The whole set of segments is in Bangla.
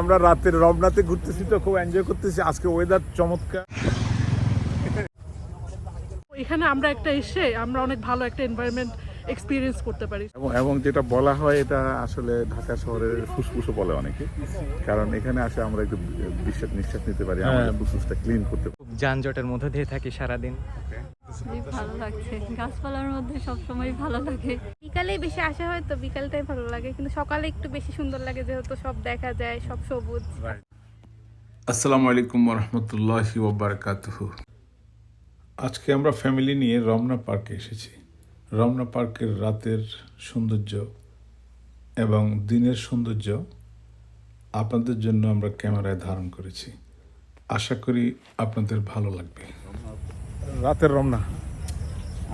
আমরা রাতের রমনাতে ঘুরতেছি তো, খুব এনজয় করতেছি। আজকে ওয়েদার চমৎকার। এখানে আমরা একটা এসে আমরা অনেক ভালো একটা এনভায়রনমেন্ট এক্সপিরিয়েন্স করতে পারি। এবং যেটা বলা হয় এটা আসলে ঢাকা শহরের ফুসফুসও বলে অনেকে। কারণ এখানে আসে আমরা একটু বিশ্বাস নিঃশ্বাস নিতে পারি আমাদের ফুসফুসটা ক্লিন করতে পারি। যানজটের মধ্যে দিয়ে থাকি সারাদিন। ভালো লাগছে। গাছপালার মধ্যে সবসময় ভালো লাগে। বিকালেই বেশি আসা হয় তো বিকালটাই ভালো লাগে কিন্তু সকালে একটু বেশি সুন্দর লাগে যেহেতু সব দেখা যায় সব সবুজ। আসসালামু আলাইকুম রহমতুল্লাহি ওবরাকাতুহ আজকে আমরা ফ্যামিলি নিয়ে রমনা পার্কে এসেছি। রমনা পার্কের রাতের সৌন্দর্য এবং দিনের সৌন্দর্য আপনাদের জন্য আমরা ক্যামেরায় ধারণ করেছি। আশা করি আপনাদের ভালো লাগবে। রাতের রমনা।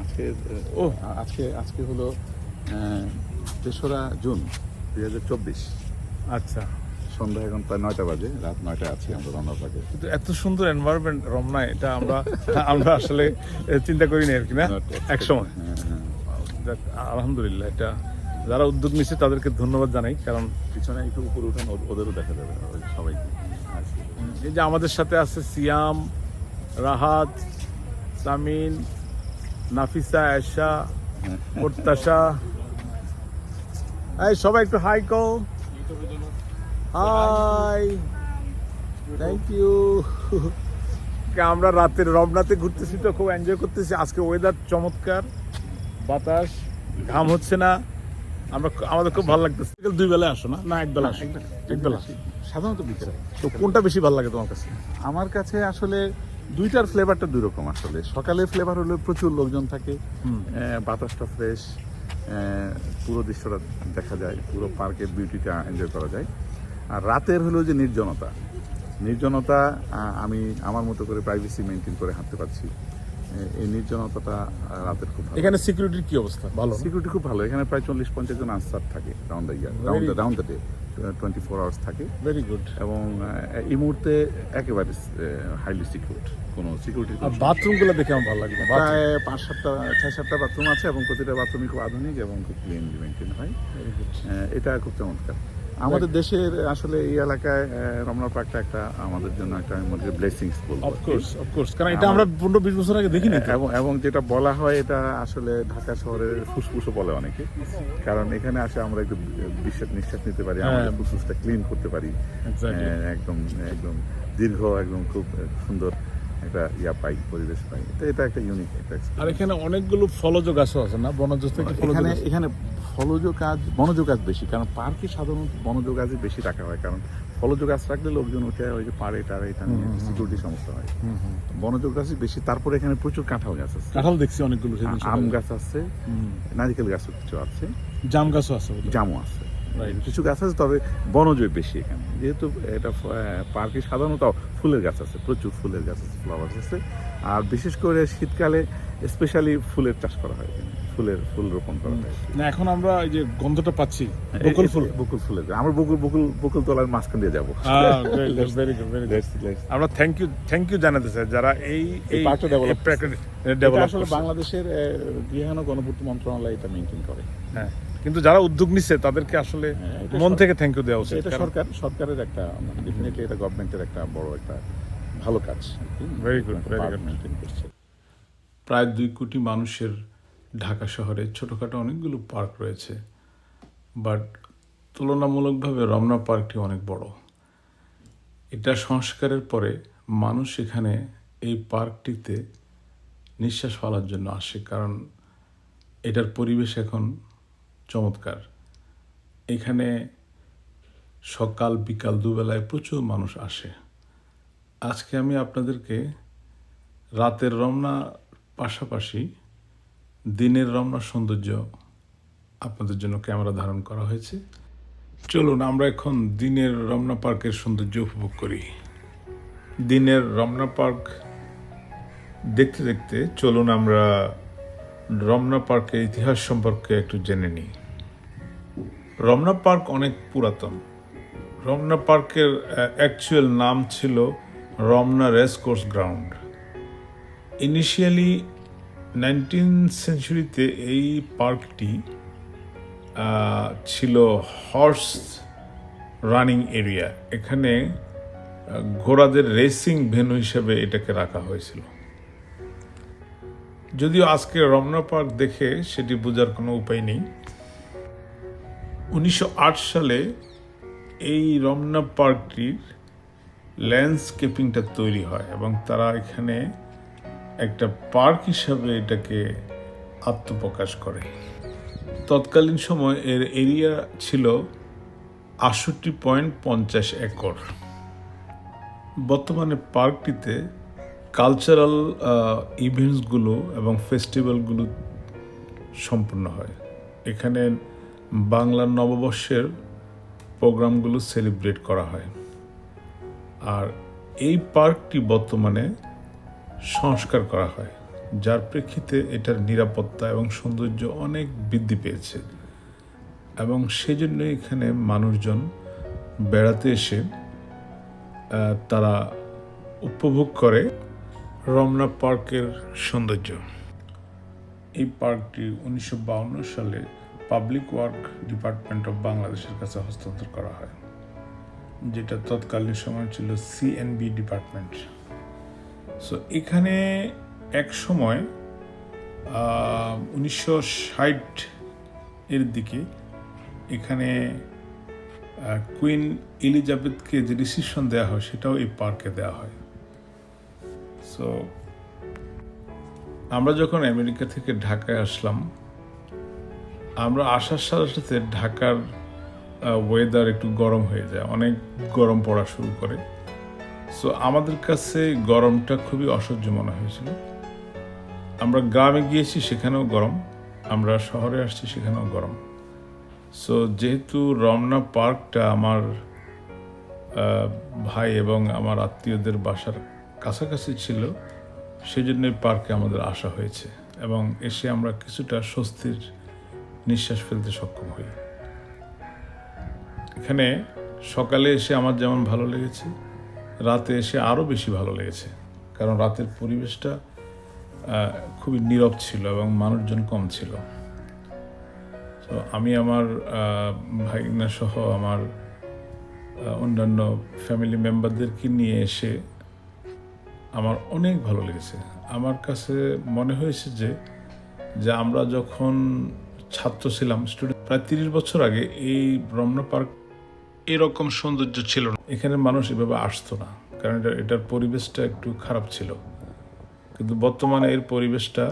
আজকে ও। আজকে আজকে হলো তেসরা জুন দুই হাজার চব্বিশ। আচ্ছা। সন্ধ্যা এখন প্রায় নয়টা বাজে রাত নয়টা আছি আমরা রমনা পার্কে কিন্তু এত সুন্দর এনভায়রনমেন্ট রমনায় এটা আমরা আমরা আসলে চিন্তা করিনি আর কি না? এক সময় হ্যাঁ, হ্যাঁ। আলহামদুলিল্লাহ এটা যারা উদ্যোগ নিচ্ছে তাদেরকে ধন্যবাদ জানাই কারণ পিছনে একটু উপরে উঠান ওদেরও দেখা যাবে সবাইকে এই যে আমাদের সাথে আছে সিয়াম রাহাত সামিন নাফিসা আয়সা প্রত্যাশা এই সবাই একটু হাই কো হাই থ্যাংক ইউ আমরা রাতের রমনাতে ঘুরতেছি তো খুব এনজয় করতেছি। আজকে ওয়েদার চমৎকার বাতাস ঘাম হচ্ছে না। আমরা আমাদের খুব ভালো লাগতেছে। বিকেল দুই বেলায় আসো না? না একবেলা আসো। এক বেলা সাধারণত বিকেলে। তো কোনটা বেশি ভালো লাগে তোমার কাছে? আমার কাছে আসলে দুইটার ফ্লেভারটা দুই রকম আসলে। সকালে ফ্লেভার হলে প্রচুর লোকজন থাকে। বাতাসটা ফ্রেশ পুরো দৃশ্যটা দেখা যায়। পুরো পার্কের বিউটিটা এনজয় করা যায়। আর রাতের হলো যে নির্জনতা। নির্জনতা আমি আমার মতো করে প্রাইভেসি মেনটেন করে হাঁটতে পারছি। এই নির্জনতাটা রাতের খুব ভালো। এখানে সিকিউরিটির কি অবস্থা? ভালো সিকিউরিটি খুব ভালো। এখানে প্রায় চল্লিশ পঞ্চাশ জন আনসার থাকে round the year round the round the day twenty four hours থাকে। ভেরি গুড এবং এই মুহূর্তে একেবারে হাইলি সিকিউর কোনো সিকিউরিটি বাথরুমগুলো দেখে আমার ভালো লাগে প্রায় পাঁচ সাতটা ছয় সাতটা বাথরুম আছে এবং প্রতিটা বাথরুমই খুব আধুনিক এবং খুব ক্লিন মেনটেন হয়। এটা খুব চমৎকার। আমাদের দেশের আসলে এই এলাকায় রমনা পার্কটা একটা আমাদের জন্য একটা আমাদের ব্লেসিংস বলব আর কি। অফকোর্স অফকোর্স কারণ এটা আমরা পনেরো বিশ বছর আগে দেখিনি। এবং এবং যেটা বলা হয় এটা আসলে ঢাকা শহরের ফুসফুসও বলে অনেকে। কারণ এখানে আসে আমরা একটু বিশ্বাস নিঃশ্বাস নিতে পারি আমাদের হ্যাঁ। ফুসফুসটা ক্লিন করতে পারি। একদম একদম দীর্ঘ একদম খুব সুন্দর একটা ইয়া পাই পরিবেশ পাই। তো এটা একটা ইউনিক একটা আর এখানে অনেকগুলো ফলজ গাছও আছে না? বনজ থেকে ফলজ এখানে এখানে ফলজ কাজ বনজ গাছ বেশি কারণ পার্কে সাধারণত বনজ গাছই বেশি রাখা হয় কারণ ফলজ গাছ রাখলে লোকজন উঠে ওই যে পাড়ে টাড়ে এটা নিয়ে সিকিউরিটি সমস্যা হয়। বনজ গাছই বেশি তারপরে এখানে প্রচুর কাঁঠাল গাছ আছে। কাঁঠাল দেখছি অনেকগুলো আম গাছ আছে নারিকেল গাছও কিছু আছে। জাম গাছও আছে। জামও আছে। কিছু গাছ আছে তবে বনজ বেশি এখানে। যেহেতু এটা পার্কে সাধারণত ফুলের গাছ আছে প্রচুর ফুলের গাছ আছে ফ্লাওয়ার আছে। আর বিশেষ করে শীতকালে স্পেশালি ফুলের চাষ করা হয় এখানে। ফুলের ফুল রোপণ করা হয় না এখন আমরা এই যে গন্ধটা পাচ্ছি বকুল ফুল। বকুল ফুলের আমরা বকুল বকুল বকুল তলার মাঝখান দিয়ে যাব। ভেরি গুড ভেরি গুড আমরা থ্যাংক ইউ থ্যাংক ইউ জানাতে চাই যারা এই এই পার্কটা develop ডেভেলপ আসলে বাংলাদেশের গণপূর্ত মন্ত্রণালয় এটা মেনটেন করে। হ্যাঁ কিন্তু যারা উদ্যোগ নিচ্ছে তাদেরকে আসলে হ্যাঁ, মন থেকে থ্যাংক ইউ দেওয়া উচিত এটা সরকার সরকারের একটা ডেফিনেটলি এটা গভর্নমেন্টের একটা বড় একটা ভালো কাজ। Very good. মেনটেন করছে। প্রায় দুই কোটি মানুষের ঢাকা শহরে ছোটোখাটো অনেকগুলো পার্ক রয়েছে, বাট তুলনামূলকভাবে রমনা পার্কটি অনেক বড়। এটা সংস্কারের পরে মানুষ এখানে এই পার্কটিতে নিঃশ্বাস ফেলার জন্য আসে, কারণ এটার পরিবেশ এখন চমৎকার। এখানে সকাল, বিকাল দুবেলায় প্রচুর মানুষ আসে। আজকে আমি আপনাদেরকে রাতের রমনা পাশাপাশি দিনের রমনা সৌন্দর্য আপনাদের জন্য ক্যামেরা ধারণ করা হয়েছে। চলুন, আমরা এখন দিনের রমনা পার্কের সৌন্দর্য উপভোগ করি। দিনের রমনা পার্ক দেখতে দেখতে চলুন আমরা রমনা পার্কের ইতিহাস সম্পর্কে একটু জেনে নিই। রমনা পার্ক অনেক পুরাতন। রমনা পার্কের অ্যাকচুয়াল নাম ছিল Ramna race course ground. Initially nineteen সেঞ্চুরিতে এই পার্কটি ছিল হর্স রানিং এরিয়া এখানে ঘোড়াদের রেসিং ভেন্যু হিসেবে এটাকে রাখা হয়েছিল। যদিও আজকে রমনা পার্ক দেখে সেটি বোঝার কোনো উপায় নেই। উনিশশো আট সালে এই রমনা পার্কটির ল্যান্ডস্কেপিংটা তৈরি হয় এবং তারা এখানে একটা পার্ক হিসাবে এটাকে আত্মপ্রকাশ করে। তৎকালীন সময় এর এরিয়া ছিল আষট্টি পয়েন্ট পঞ্চাশ একর। বর্তমানে পার্কটিতে কালচারাল ইভেন্টসগুলো এবং ফেস্টিভ্যালগুলো সম্পূর্ণ হয়। এখানে বাংলা নববর্ষের প্রোগ্রামগুলো সেলিব্রেট করা হয়। আর এই পার্কটি বর্তমানে সংস্কার করা হয়, যার প্রেক্ষিতে এটার নিরাপত্তা এবং সৌন্দর্য অনেক বৃদ্ধি পেয়েছে। এবং সেজন্য এখানে মানুষজন বেড়াতে এসে তারা উপভোগ করে রমনা পার্কের সৌন্দর্য। এই পার্কটি উনিশশো সালে পাবলিক ওয়ার্ক ডিপার্টমেন্ট অফ বাংলাদেশের কাছে হস্তান্তর করা হয়, যেটা তৎকালীন সময় ছিল সিএনবি ডিপার্টমেন্ট। সো এখানে এক সময় উনিশশো ষাট এর দিকে এখানে কুইন এলিজাবেথকে যে ডিসিশন দেওয়া হয়, সেটাও এই পার্কে দেওয়া হয়। সো আমরা যখন আমেরিকা থেকে ঢাকায় আসলাম, আমরা আসার সাথে সাথে ঢাকার ওয়েদার একটু গরম হয়ে যায়। অনেক গরম পড়া শুরু করে। সো আমাদের কাছে গরমটা খুবই অসহ্য মনে হয়েছিল। আমরা গ্রামে গিয়েছি, সেখানেও গরম। আমরা শহরে আসছি, সেখানেও গরম। সো যেহেতু রমনা পার্কটা আমার ভাই এবং আমার আত্মীয়দের বাসার কাছাকাছি ছিল সেই জন্য পার্কে আমাদের আসা হয়েছে এবং এসে আমরা কিছুটা স্বস্তির নিঃশ্বাস ফেলতে সক্ষম হই। এখানে সকালে এসে আমার যেমন ভালো লেগেছে রাতে এসে আরও বেশি ভালো লেগেছে। কারণ রাতের পরিবেশটা খুবই নীরব ছিল এবং মানুষজন কম ছিল। তো আমি আমার ভাগিনা সহ আমার অন্যান্য ফ্যামিলি মেম্বারদেরকে নিয়ে এসে আমার অনেক ভালো লেগেছে। আমার কাছে মনে হয়েছে যে যে আমরা যখন ছাত্র ছিলাম স্টুডেন্ট প্রায় তিরিশ বছর আগে এই রমনা পার্ক এরকম সৌন্দর্য ছিল না। এখানে মানুষ এভাবে আসতো না কারণ এটা এটার পরিবেশটা একটু খারাপ ছিল। কিন্তু বর্তমানে এর পরিবেশটা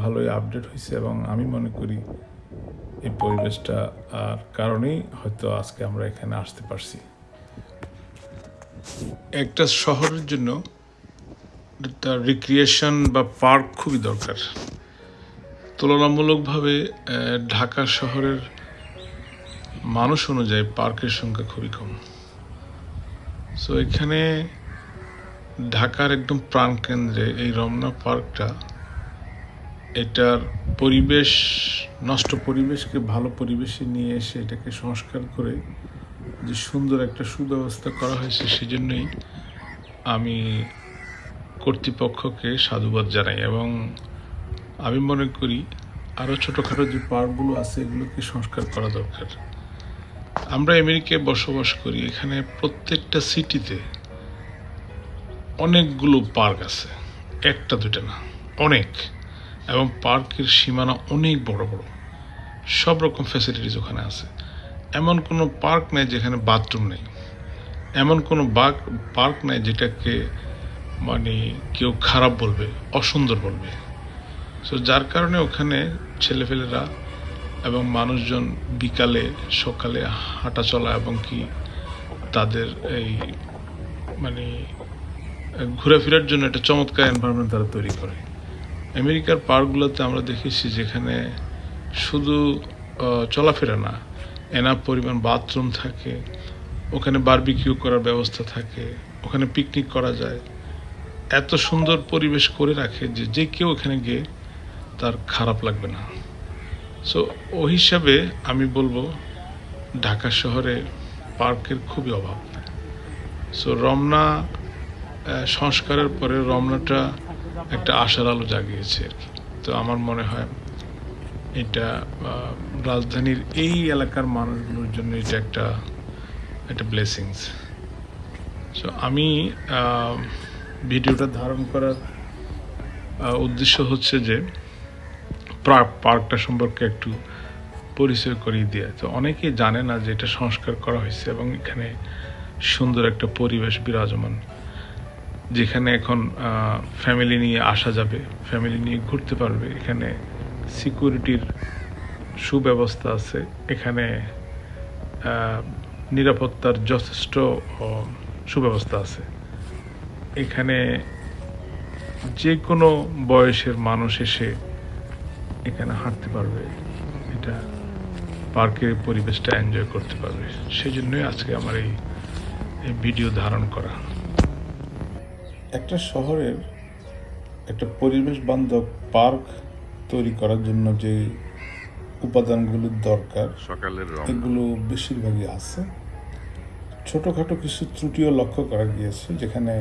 ভালোই আপডেট হয়েছে এবং আমি মনে করি এই পরিবেশটা আর কারণেই হয়তো আজকে আমরা এখানে আসতে পারছি। একটা শহরের জন্য একটা রিক্রিয়েশন বা পার্ক খুবই দরকার। তুলনামূলকভাবে ঢাকা শহরের মানুষ অনুযায়ী পার্কের সংখ্যা খুবই কম। সো এখানে ঢাকার একদম প্রাণকেন্দ্রে এই রমনা পার্কটা, এটার পরিবেশ, নষ্ট পরিবেশকে ভালো পরিবেশে নিয়ে এসে এটাকে সংস্কার করে যে সুন্দর একটা সুব্যবস্থা করা হয়েছে সেজন্যই আমি কর্তৃপক্ষকে সাধুবাদ জানাই এবং আমি মনে করি আরও ছোটোখাটো যে পার্কগুলো আছে এগুলোকে সংস্কার করা দরকার। আমরা আমেরিকায় বসবাস করি, এখানে প্রত্যেকটা সিটিতে অনেকগুলো পার্ক আছে। একটা দুটা না, অনেক। এবং পার্কের সীমানা অনেক বড় বড়। সব রকম ফ্যাসিলিটিস ওখানে আছে। এমন কোনো পার্ক নেই যেখানে বাথরুম নেই। এমন কোনো বাক পার্ক নেই যেটাকে মানে কেউ খারাপ বলবে, অসুন্দর বলবে। সো যার কারণে ওখানে ছেলেপেলেরা এবং মানুষজন বিকালে, সকালে হাঁটা চলা এবং কি তাদের এই মানে ঘোরাফেরার জন্য একটা চমৎকার এনভায়রনমেন্ট তারা তৈরি করে। আমেরিকার পার্কগুলোতে আমরা দেখেছি যেখানে শুধু চলাফেরা না এনা পরিমাণ বাথরুম থাকে, ওখানে বারবিকিউ করার ব্যবস্থা থাকে, ওখানে পিকনিক করা যায়। এত সুন্দর পরিবেশ করে রাখে যে যে কেউ ওখানে গিয়ে তার খারাপ লাগবে না। সো ও হিসাবে আমি বলব ঢাকা শহরে পার্কের খুবই অভাব। সো রমনা সংস্কারের পরে রমনাটা একটা আশার আলো জাগিয়েছে। আর কি তো আমার মনে হয় এটা রাজধানীর এই এলাকার মানুষগুলোর জন্য এটা একটা একটা ব্লেসিংস সো আমি ভিডিওটা ধারণ করার উদ্দেশ্য হচ্ছে যে পার্কটা সম্পর্কে একটু পরিচয় করিয়ে দেওয়া তো অনেকেই জানে না যে এটা সংস্কার করা হয়েছে এবং এখানে সুন্দর একটা পরিবেশ বিরাজমান, যেখানে এখন ফ্যামিলি নিয়ে আসা যাবে ফ্যামিলি নিয়ে ঘুরতে পারবে। এখানে সিকিউরিটির সুব্যবস্থা আছে। এখানে নিরাপত্তার যথেষ্ট সুব্যবস্থা আছে। এখানে যে কোনো বয়সের মানুষ এসে এখানে হাঁটতে পারবে। এটা পার্কের পরিবেশটা এনজয় করতে পারবে। সেই জন্যই আজকে আমার এই ভিডিও ধারণ করা। একটা শহরের একটা পরিবেশ বান্ধব পার্ক তৈরি করার জন্য যে উপাদানগুলোর দরকার সকালের এগুলো বেশিরভাগই আছে। ছোটোখাটো কিছু ত্রুটিও লক্ষ্য করা গিয়েছে যেখানে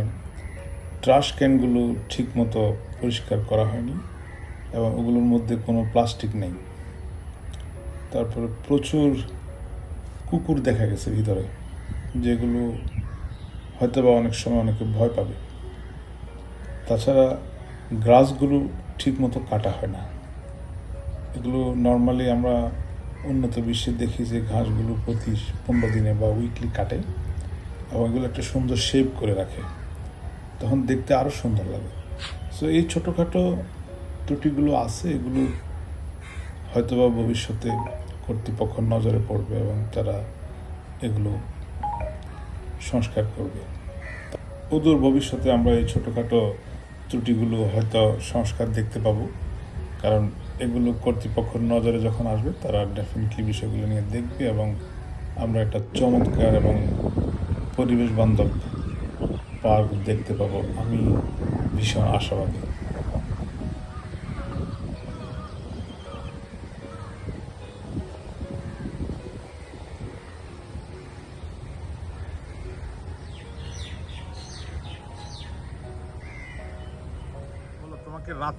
ট্রাশ ক্যানগুলো ঠিকমতো পরিষ্কার করা হয়নি। এবং ওগুলোর মধ্যে কোনো প্লাস্টিক নেই। তারপরে প্রচুর কুকুর দেখা গেছে ভিতরে, যেগুলো হয়তো বা অনেক সময় অনেকে ভয় পাবে। তাছাড়া গ্রাসগুলো ঠিকমতো কাটা হয় না। এগুলো নর্মালি আমরা উন্নত বিশ্বে দেখি যে ঘাসগুলো প্রতি পনেরো দিনে বা উইকলি কাটে এবং এগুলো একটা সুন্দর শেপ করে রাখে। তখন দেখতে আরও সুন্দর লাগে। সো এই ছোটোখাটো ত্রুটিগুলো আছে, এগুলো হয়তোবা ভবিষ্যতে কর্তৃপক্ষ নজরে পড়বে এবং তারা এগুলো সংস্কার করবে। অদূর ভবিষ্যতে আমরা এই ছোটোখাটো ত্রুটিগুলো হয়তো সংস্কার দেখতে পাবো, কারণ এগুলো কর্তৃপক্ষের নজরে যখন আসবে, তারা ডেফিনেটলি বিষয়গুলো নিয়ে দেখবে এবং আমরা একটা চমৎকার এবং পরিবেশ বান্ধব পার্ক দেখতে পাবো। আমি ভীষণ আশাবাদী।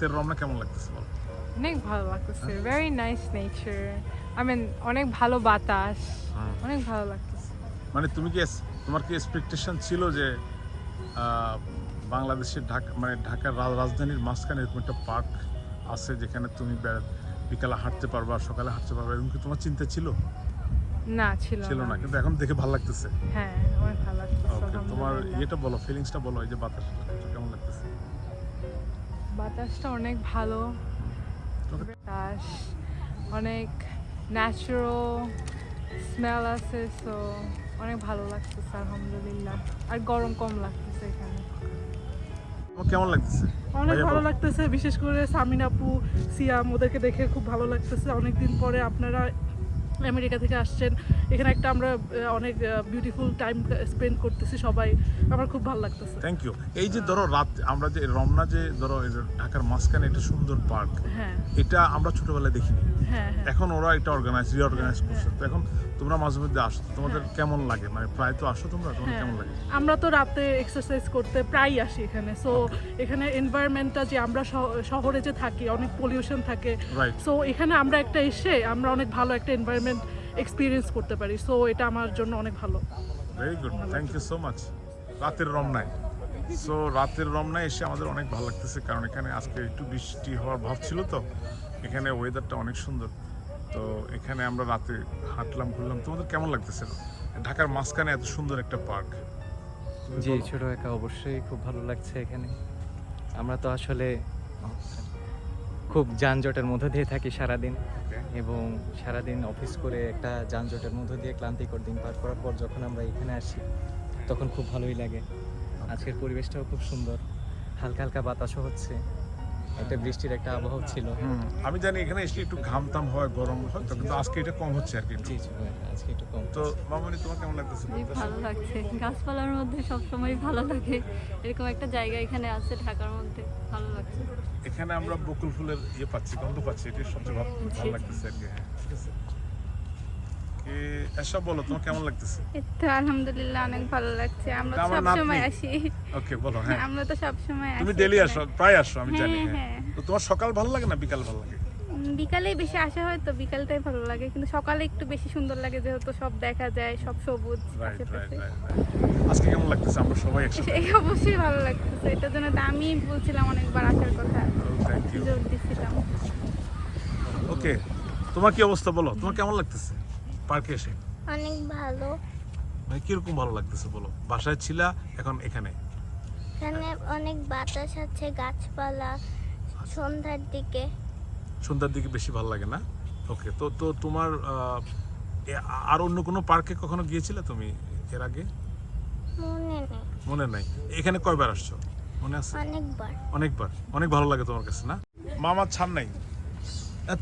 রাতের রমনা কেমন লাগতেছে বল? অনেক ভালো লাগতেছে very nice nature I mean অনেক ভালো বাতাস অনেক ভালো লাগতেছে। মানে তুমি কি তোমার কি এক্সপেকটেশন ছিল যে বাংলাদেশের ঢাকা মানে ঢাকার রাজধানীর মাঝখানে এরকম একটা পার্ক আছে যেখানে তুমি বিকালে হাঁটতে পারবা সকালে হাঁটতে পারবা এরকম কি তোমার চিন্তা ছিল? না ছিল ছিল না। কিন্তু এখন দেখে ভালো লাগতেছে। হ্যাঁ অনেক ভালো লাগতেছে তোমার। ইয়েটা বলো ফিলিংসটা বলো এই যে বাতাস কেমন লাগতেছে? বাতাসটা অনেক ভালো। বাতাস অনেক ন্যাচারাল স্মেল আছে সো অনেক ভালো লাগতেছে আলহামদুলিল্লাহ। আর গরম কম লাগতেছে এখানে। কেমন লাগতেছে? অনেক ভালো লাগতেছে বিশেষ করে সামিন আপু সিয়াম ওদেরকে দেখে খুব ভালো লাগতেছে। অনেকদিন পরে আপনারা আমেরিকা থেকে আসছেন। এখানে একটা আমরা অনেক বিউটিফুল টাইম স্পেন্ড করতেছি সবাই। আমার খুব ভালো লাগতেছে। থ্যাংক ইউ এই যে ধরো রাত আমরা যে রমনা যে ধরো ঢাকার মাঝখানে একটা সুন্দর পার্ক হ্যাঁ। এটা আমরা ছোটবেলায় দেখিনি। হ্যাঁ হ্যাঁ। এখন ওরা এটা অর্গানাইজ রিঅর্গানাইজ করছে। তো এখন তোমরা মাঝে মধ্যে আসো। তোমাদের কেমন লাগে? মানে প্রায় তো আসো তোমরা? তোমাদের হ্যাঁ। কেমন লাগে? আমরা তো রাতে এক্সারসাইজ করতে প্রায় আসি এখানে। সো এখানে এনভায়রনমেন্টটা যে আমরা শহরে যে থাকি অনেক পলিউশন থাকে। সো এখানে আমরা একটা এসে আমরা অনেক ভালো একটা এনভায়রনমেন্ট এক্সপিরিয়েন্স করতে পারি। সো এটা আমার জন্য অনেক ভালো। Very good thank you so much রাতের রমনায়। সো রাতের রমনায় এসে আমাদের অনেক ভালো লাগতেছে কারণ এখানে আজকে একটু বৃষ্টি হওয়ার ভাব ছিল তো। এখানে ওয়েদারটা অনেক সুন্দর। তো এখানে আমরা রাতে হাঁটলাম ঘুরলাম। তোমাদের কেমন লাগতেছে? ঢাকার মাঝখানে এত সুন্দর একটা পার্ক। জি ছোট একা অবশ্যই খুব ভালো লাগছে এখানে। আমরা তো আসলে খুব যানজটের মধ্যে দিয়ে থাকি সারাদিন। এবং সারাদিন অফিস করে একটা যানজটের মধ্যে দিয়ে ক্লান্তিকর দিন পার করার পর যখন আমরা এখানে আসি তখন খুব ভালোই লাগে। আজকের পরিবেশটাও খুব সুন্দর। হালকা হালকা বাতাসও হচ্ছে। একটা বৃষ্টির একটা আবহাওয়া ছিল। আমি জানি এখানে এসে একটু ঘামতাম হয় গরম হয় তো কিন্তু আজকে এটা কম হচ্ছে আর কি। জি জি আজকে একটু কম তো মামনি তোমার কেমন লাগতেছে? ভালো লাগছে। গাছপালার মধ্যে সবসময় ভালো লাগে। এরকম একটা জায়গা এখানে আছে ঢাকার মধ্যে ভালো লাগছে। এখানে আমরা বকুল ফুলের ইয়ে পাচ্ছি গন্ধ পাচ্ছি এটা সবচেয়ে ভালো ভালো লাগতেছে আর কি বলো তোমার কেমন লাগতেছে? তো আলহামদুলিল্লাহ অনেক ভালো লাগছে। আমরা তা সব সময় আসি। ওকে বলো হ্যাঁ। আমরা তো সব সময় আসি ডেলি এখানে। আসো প্রায় আসো আমি জানি হ্যাঁ, হ্যাঁ। হ্যাঁ। তো তোমার সকাল ভালো লাগে না বিকাল ভালো লাগে? বিকালেই বেশি আসা হয় তো বিকালটাই ভালো লাগে। কিন্তু সকালে একটু বেশি সুন্দর লাগে যেহেতু সব দেখা যায় সব সবুজ আজকে কেমন লাগতেছে? আমরা সবাই একসাথে। এই অবশ্যই ভালো লাগতেছে। এটার জন্য তো আমি বলছিলাম অনেকবার আসার কথা। জোর ওকে তোমার কি অবস্থা বলো? তোমার কেমন লাগতেছে? পার্কে এসে? অনেক ভালো। মানে কীরকম ভালো লাগতেছে বলো? বাসায় ছিলা এখন এখানে? এখানে অনেক বাতাস আছে গাছপালা সন্ধ্যার দিকে। সন্ধ্যার দিকে বেশি ভালো লাগে না? ওকে তো তো তোমার আহ, আর অন্য কোনো পার্কে কখনো গিয়েছিলে তুমি এর আগে? মনে নেই। মনে নাই। এখানে কয়বার আসছো? মনে আছে? অনেকবার। অনেকবার। অনেক ভালো লাগে তোমার কাছে না? মামার ছাড় নাই।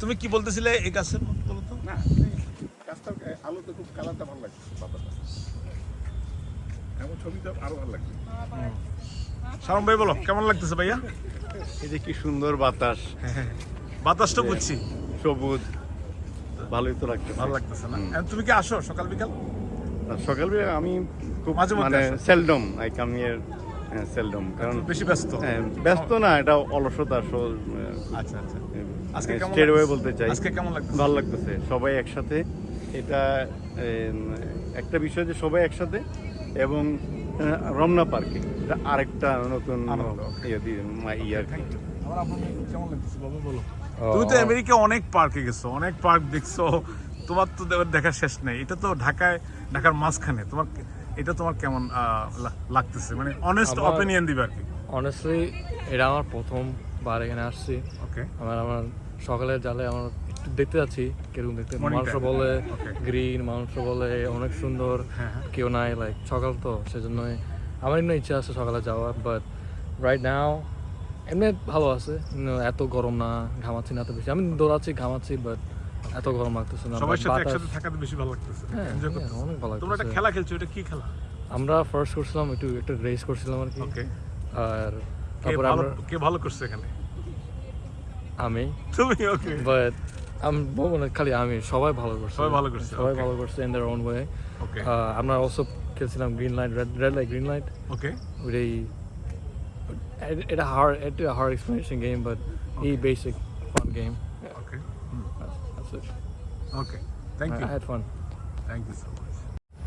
তুমি কি বলতেছিলে এই গাছের বলো তো? না আলোতে খুব কালারটা ভালো লাগছে পাতাটা এমন ছবিটা আরও ভালো লাগছে। শারম ভাই বলো কেমন লাগতেছে ভাইয়া? এই যে কি সুন্দর বাতাস। বাতাসটা বুঝছি। সবুজ। ভালোই তো লাগছে ভালো লাগতেছে না? তুমি কি আসো সকাল বিকাল? সকালবেলা আমি খুব মাঝে মানে? Seldom I come here seldom কারণ বেশি ব্যস্ত। হ্যাঁ, ব্যস্ত না এটা অলসতা আচ্ছা আচ্ছা। আজকে কেমন বলতে চাই। আজকে কেমন লাগতেছে? ভালো লাগতেছে। সবাই একসাথে এটা একটা বিষয় যে সবাই একসাথে এবং রমনা পার্কে। এটা আরেকটা নতুন। ইয়ে তুমি তো আমেরিকা অনেক পার্কে গেছো অনেক পার্ক দেখছ। তোমার তো দে- দেখার শেষ নেই। এটা তো ঢাকায় ঢাকার মাঝখানে। তোমার এটা তোমার কেমন লাগতেছে? মানে অনেস্ট অপিনিয়ন দিবে আর কি। অনেস্টলি এটা আমার প্রথমবার এখানে আসছি। ওকে আমার আমার সকালের জালে আমার দেখতে যাচ্ছি কীরকম দেখতে? মানুষ বলে গ্রিন মানুষ বলে অনেক সুন্দর হ্যাঁ, হ্যাঁ। কেউ নাই লাইক সকাল তো সেজন্যই। আমার এমনি ইচ্ছা আছে সকালে যাওয়ার বাট রাইট নাও এমনি ভালো আছে। এত গরম না ঘামাচ্ছি না এত বেশি। আমি দৌড়াচ্ছি ঘামাচ্ছি বাট এত গরম লাগতেছে না সবার সাথে একসাথে থাকাতে বেশি ভালো লাগতেছে। হ্যাঁ, Enjoy অনেক ভালো তোমরা একটা খেলা খেলছো এটা কি খেলা? আমরা ফার্স্ট করছিলাম একটু একটা রেস করছিলাম আর কি। ওকে আর তারপরে আমরা কে ভালো করছে এখানে? আমি। তুমি ওকে বাট আমি বলব না খালি আমি সবাই ভালো করছে। সবাই ভালো করছে, সবাই ভালো করছে in their own way okay আমরা অলসো খেলছিলাম green light red red light green light okay ওইটাই এটা হার্ড এটা হার্ড এক্সপ্লেনেশন গেম বাট এই basic fun game okay that's it. Okay thank you I had fun. Thank you so much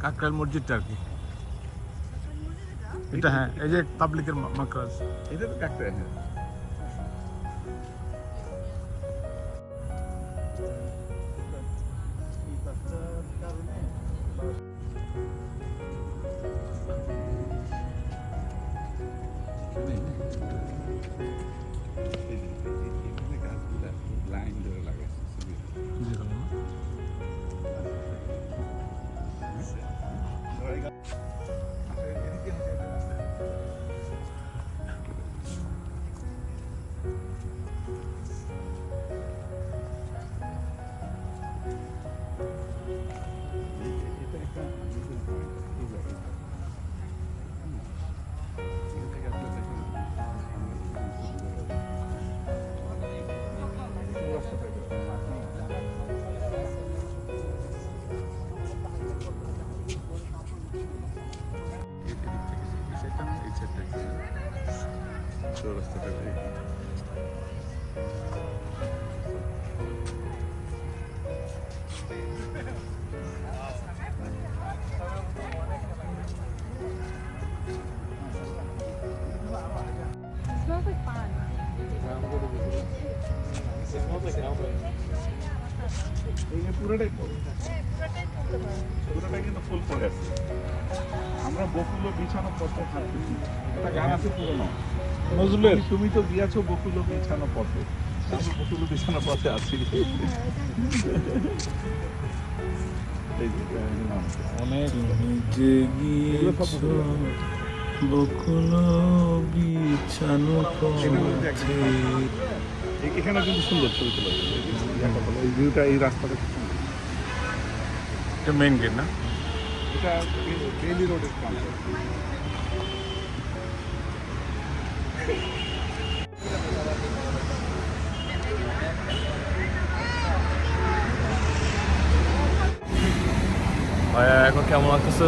Kakrail মসজিদটা আর কি? এটা? হ্যাঁ এই যে পাবলিকের মাকরাজ এটা তো কাকটা হ্যাঁ। ফুল পুরোটাই কিন্তু ফুল আছে আমরা বকুল বিছানো একটা গান আছে পুরোনো নজরুলের? তুমি তো গিয়াছো বকুল বিছানো পথে। আমি বকুল বিছানো পথে আছি। অনেক যে, এই বকুল। বিছানো এ- এখানে কিন্তু সুন্দর ছবি তোলা। এই বলো, ভিউটা এই রাস্তাটা খুব সুন্দর। এটা মেইন গেট না এটা রেলি রোডের কাছে ভাইয়া এখন কেমন লাগতেছে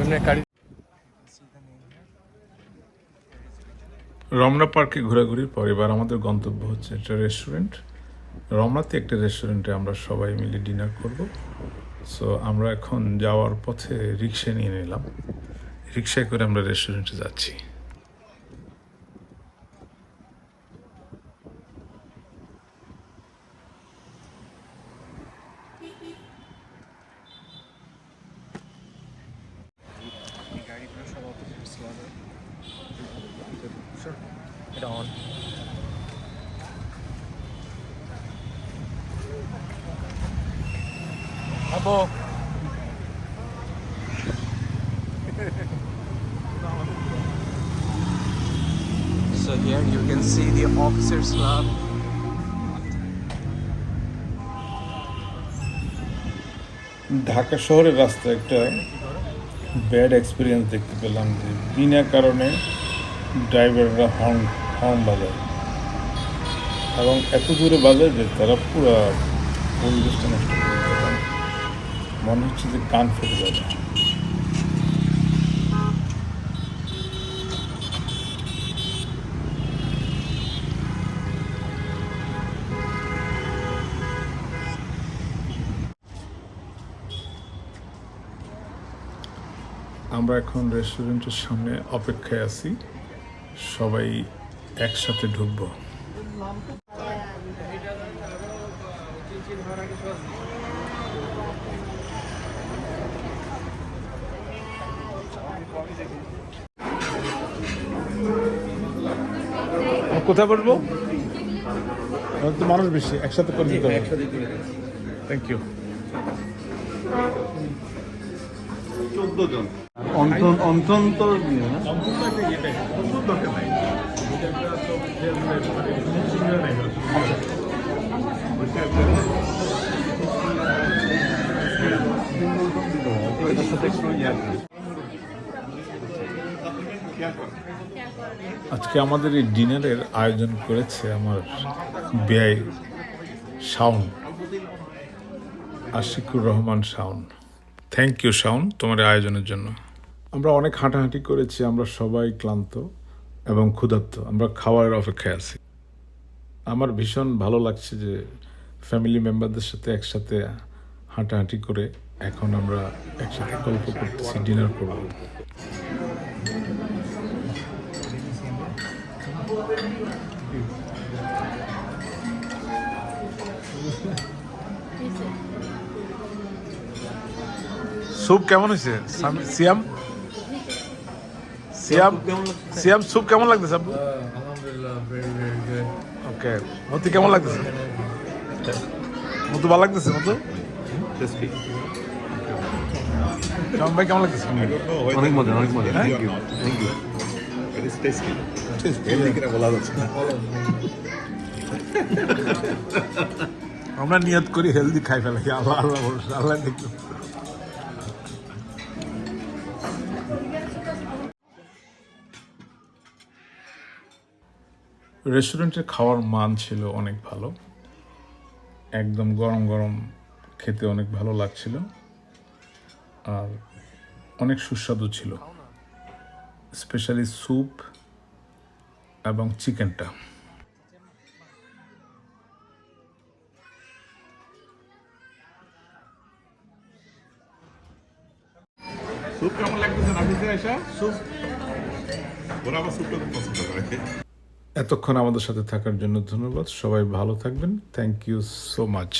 অনেক গাড়ি রমনা পার্কে ঘোরাঘুরির পর এবার আমাদের গন্তব্য হচ্ছে একটা রেস্টুরেন্ট রমনাতে একটা রেস্টুরেন্টে আমরা সবাই মিলে ডিনার করব। সো আমরা এখন যাওয়ার পথে রিক্সা নিয়ে নিলাম। রিক্সায় করে আমরা রেস্টুরেন্টে যাচ্ছি। আবো So here you can see the officers club. Dhaka শহরের রাস্তায় একটা ব্যাড এক্সপিরিয়েন্স দেখতে পেলাম যে বিনা কারণে ড্রাইভাররা হর্ন হর্ন বাজায়। এবং এত দূরে বাজায় যে তারা পুরো পরিবেশটা নষ্ট করে মনে হচ্ছে যে কান ফেটে যাবে। আমরা এখন রেস্টুরেন্টের সামনে অপেক্ষায় আছি। সবাই একসাথে ঢুকবো। কোথায় বসবো? তো মানুষ বেশি একসাথে করে দিতে হবে। থ্যাংক ইউ চোদ্দ জন। অন্তন অন্তন তো নিয়ে না এটার সাথে একটু ইয়ে আছে। আজকে আমাদের এই ডিনারের আয়োজন করেছে আমার ব্যয় শাওন, আশিকুর রহমান শাওন। থ্যাংক ইউ শাওন, তোমার আয়োজনের জন্য। আমরা অনেক হাঁটাহাঁটি করেছি, আমরা সবাই ক্লান্ত এবং ক্ষুধার্ত, আমরা খাওয়ার অপেক্ষায় আছি। আমার ভীষণ ভালো লাগছে যে ফ্যামিলি মেম্বারদের সাথে একসাথে হাঁটাহাঁটি করে এখন আমরা একসাথে গল্প করতেছি ডিনার করব। স্যুপ কেমন হয়েছে? সিয়াম? সিয়াম সিয়াম স্যুপ কেমন লাগতেছে আপু? ওকে মতি কেমন লাগতেছে? মতো ভালো লাগতেছে মতো? ভাই কেমন লাগতেছে? অনেক মজা অনেক মজা। থ্যাংক ইউ থ্যাংক ইউ আমরা নিয়ত করি হেলদি খাই ফেলাই। আল্লাহ আল্লাহ আল্লাহ দেখবে রেস্টুরেন্টের খাওয়ার মান ছিল অনেক ভালো। একদম গরম গরম খেতে অনেক ভালো লাগছিল। আর অনেক সুস্বাদু ছিল। স্পেশালি স্যুপ এবং চিকেনটা স্যুপ কেমন লাগতেছে নাফিসে আয়সা স্যুপ ওরা আবার স্যুপটা খুব পছন্দ করে। এতক্ষণ আমাদের সাথে থাকার জন্য ধন্যবাদ। সবাই ভালো থাকবেন। Thank you so much